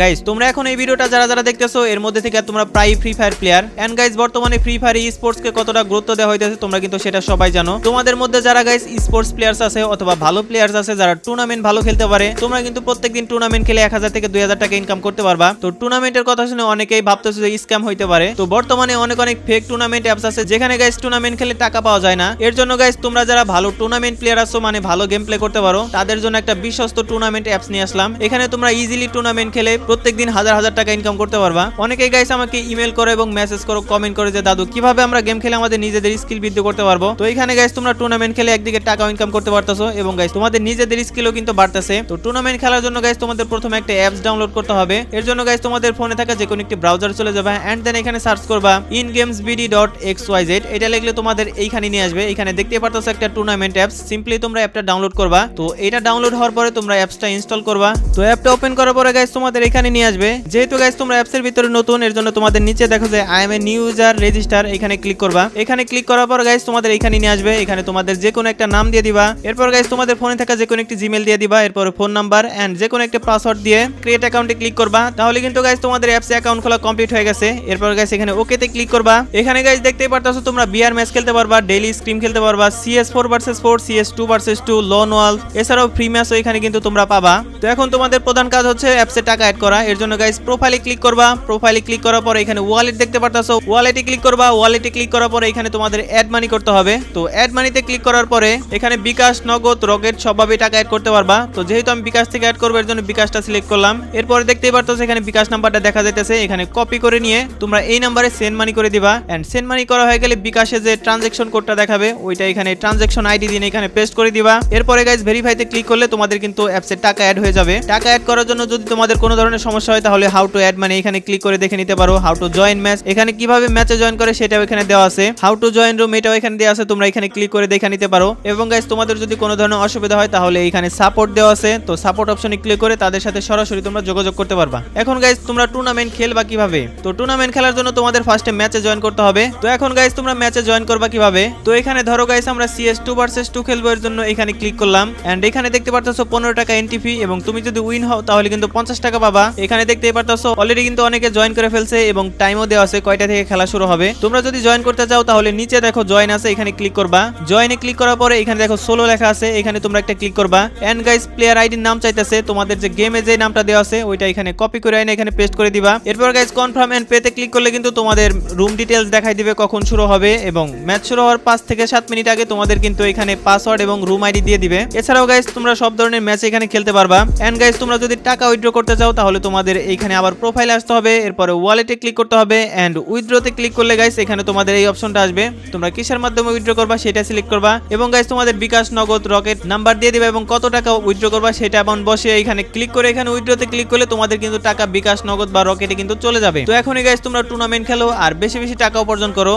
Guys তোমরা এখন এই ভিডিওটা যারা যারা দেখতেছো, এর মধ্যে থেকে তোমরা প্রায় Free Fire player and guys বর্তমানে ফ্রি ফায়ার ই স্পোর্টস কে কতটা গুরুত্ব দেওয়া হইতেছে, তোমরা কিন্তু সেটা সবাই জানো। তোমাদের মধ্যে যারা গাইস স্পোর্টস প্লেয়ার্স আছে অথবা ভালো প্লেয়ার্স আছে, যারা টুর্নামেন্ট ভালো খেলতে পারে, তোমরা কিন্তু প্রত্যেকদিন টুর্নামেন্ট খেলে এক হাজার থেকে দুই হাজার টাকা ইনকাম করতে পারবা। তো টুর্নামেন্টের কথা শুনে অনেকেই ভাবতেছে যে স্ক্যাম হইতে পারে। তো বর্তমানে অনেক অনেক ফেক টুর্নামেন্ট অ্যাপস আছে, যেখানে গাইস টুর্নামেন্ট খেলে টাকা পাওয়া যায় না। এর জন্য গাইস তোমরা যারা ভালো টুর্নামেন্ট প্লেয়ার আছো মানে ভালো গেম প্লে করতে পারো, তাদের জন্য একটা বিশ্বস্ত টুর্নামেন্ট অ্যাপস নিয়ে আসলাম। এখানে তোমরা ইজিলি টুর্নামেন্ট খেলে প্রত্যেকদিন হাজার হাজার টাকা ইনকাম করতে পারবা। অনেকেই গাইস আমাকে ইমেল করো এবং মেসেজ করো কমেন্ট করে যে, দাদু, কীভাবে আমরা গেম খেলে আমাদের নিজেদের স্কিল বৃদ্ধি করতে পারব? তো এখানে গাইস তোমরা টুর্নামেন্ট খেলে একদিকে টাকা ইনকাম করতে পারতেছো এবং গাইস তোমাদের নিজেদের স্কিলও কিন্তু বাড়তেছে। তো টুর্নামেন্ট খেলার জন্য গাইস তোমাদের প্রথমে একটা অ্যাপস ডাউনলোড করতে হবে। এর জন্য গাইস তোমাদের ফোনে থাকা যে কোনো একটি ব্রাউজার চলে যাবে এন্ড দেন এখানে সার্চ করবা in games BD dot X Y Z এটা লিখলে তোমাদের এইখানে নিয়ে আসবে। এখানে দেখতে পারতেছো একটা টুর্নামেন্ট অ্যাপস সিম্পলি তোমরা অ্যাপটা ডাউনলোড করবা। তো এটা ডাউনলোড হওয়ার পরে তোমরা অ্যাপসটা ইনস্টল করবা। তো অ্যাপটা ওপেন করার পরে গাইস তোমাদের এখানে নিয়ে আসবে। যেহেতু গাইস তোমরা অ্যাপসের ভিতরে নতুন, এর জন্য তোমাদের নিচে দেখো যে I am a new user register এখানে ক্লিক করবা। এখানে ক্লিক করার পর গাইস তোমাদের এখানে নিয়ে আসবে। এখানে তোমাদের যে কোনো একটা নাম দিয়ে দিবা। এরপর গাইস তোমাদের ফোনে থাকা যে কোনো একটি জিমেল দিয়ে দিবা। এরপর ফোন নাম্বার এন্ড যে কোনো একটা পাসওয়ার্ড দিয়ে ক্রিয়েট অ্যাকাউন্টে ক্লিক করবা। তাহলে কিন্তু গাইস তোমাদের অ্যাপসে অ্যাকাউন্ট খোলা কমপ্লিট হয়ে গেছে। এরপর গাইস এখানে ওকেতে ক্লিক করবা। এখানে গাইস দেখতেই পারতাছো তোমরা বিআর ম্যাচ খেলতে পারবা ডেইলি স্ক্রিম খেলতে পারবা CS four versus four CS two versus two lone wolf এছাড়াও ফ্রি ম্যাচও এখানে কিন্তু তোমরা পাবা। তো এখন তোমাদের প্রধান কাজ হচ্ছে অ্যাপসে টাকা করা। এর জন্য গাইস প্রোফাইলে ক্লিক করবা। প্রোফাইলে ক্লিক করার পরে এখানে ওয়ালেট দেখতে পারতাছো। ওয়ালেটে ক্লিক করবা। ওয়ালেটে ক্লিক করার পরে এখানে তোমাদের অ্যাড মানি করতে হবে। তো অ্যাড মানিতে ক্লিক করার পরে এখানে বিকাশ, নগদ, রকেট সবভাবে টাকা অ্যাড করতে পারবা। তো যেহেতু আমি বিকাশ থেকে অ্যাড করব, এর জন্য বিকাশটা সিলেক্ট করলাম। এরপরে দেখতেই পারতেছো এখানে বিকাশ নাম্বারটা দেখা যাইতেছে। এখানে কপি করে নিয়ে তোমরা এই নাম্বারে সেন্ড মানি করে দিবা। এন্ড সেন্ড মানি করা হয়ে গেলে বিকাশে যে ট্রানজেকশন কোডটা দেখাবে, ওইটা এখানে ট্রানজেকশন আইডি দিয়ে এখানে পেস্ট করে দিবা। এরপরে গাইজ ভেরিফাইতে ক্লিক করলে তোমাদের কিন্তু অ্যাপসে টাকা অ্যাড হয়ে যাবে। টাকা অ্যাড করার জন্য যদি তোমাদের কোনো ধরনের সমস্যা হয়, তাহলে হাউ টু অ্যাড মানে এখানে ক্লিক করে দেখে নিতে পারো হাউ টু জয়েন ম্যাচ এখানে কীভাবে ম্যাচে জয়েন করে সেটাও এখানে দেওয়া আছে। হাউ টু জয়েন রুম এটাও এখানে দেওয়া আছে, তোমরা এখানে ক্লিক করে দেখে নিতে পারো। এবং গাইজ তোমাদের যদি কোনো ধরনের অসুবিধা হয়, তাহলে এখানে সাপোর্ট দেওয়া আছে। তো সাপোর্ট অপশনে ক্লিক করে তাদের সাথে সরাসরি তোমরা যোগাযোগ করতে পারবা। এখন গাইজ তোমরা টুর্নামেন্ট খেলবা কীভাবে? তো টুর্নামেন্ট খেলার জন্য তোমাদের ফার্স্টে ম্যাচে জয়েন করতে হবে। তো এখন গাইজ তোমরা ম্যাচে জয়েন করবা কীভাবে? তো এখানে ধরো গাইজ আমরা সিএস টু ভার্সেস টু খেলব এর জন্য এখানে ক্লিক করলাম। এন্ড এখানে দেখতে পারতেছো পনেরো টাকা এন্ট্রি ফি এবং তুমি যদি উইন হও, তাহলে কিন্তু পঞ্চাশ টাকা পাবা। এখানে দেখতে পারতেছো অলরেডি কিন্তু অনেকে জয়েন করে ফেলছে এবং টাইমও দেওয়া আছে, কয়টা থেকে খেলা শুরু হবে। তোমরা যদি জয়েন করতে চাও তাহলে নিচে দেখো জয়েন আছে, এখানে ক্লিক করবা। জয়েনে ক্লিক করার পরে এখানে দেখো সোলো লেখা আছে, এখানে তোমরা একটা ক্লিক করবা। এন্ড গাইস প্লেয়ার আইডির নাম চাইতেছে, তোমাদের যে গেমে যে নামটা দেওয়া আছে, ওইটা এখানে কপি করে এনে এখানে পেস্ট করে দিবা। এরপর গাইস কনফার্ম এন্ড পেতে ক্লিক করলে কিন্তু তোমাদের রুম ডিটেলস দেখাই দিবে কখন শুরু হবে এবং ম্যাচ শুরু হওয়ার পাঁচ থেকে সাত মিনিট আগে তোমাদের কিন্তু এখানে পাসওয়ার্ড এবং রুম আইডি দিয়ে দিবে। এছাড়াও গাইস তোমরা সব ধরনের ম্যাচ এখানে খেলতে পারবা। এন্ড গাইস তোমরা যদি টাকা উইথড্র করতে চাও তাহলে তোমাদের এইখানে আবার প্রোফাইলে আসতে হবে, এরপরে ওয়ালেটে ক্লিক করতে হবে এন্ড উইথড্রতে ক্লিক করলে গাইস এখানে তোমাদের এই অপশনটা আসবে। তোমরা কিসের মাধ্যমে উইথড্র করবা সেটা সিলেক্ট করবা। এবং গাইস তোমাদের বিকাশ নগদ রকেট নাম্বার দিয়ে দিবে এবং কত টাকা উইথড্র করবা সেটা অ্যামাউন্ট বসে এখানে ক্লিক করে এখানে উইথড্রতে ক্লিক করলে তোমাদের কিন্তু টাকা বিকাশ নগদ বা রকেটে কিন্তু চলে যাবে। তো এখনই গাইস তোমরা টুর্নামেন্ট খেলো, আর বেশি বেশি টাকা উপার্জন করো।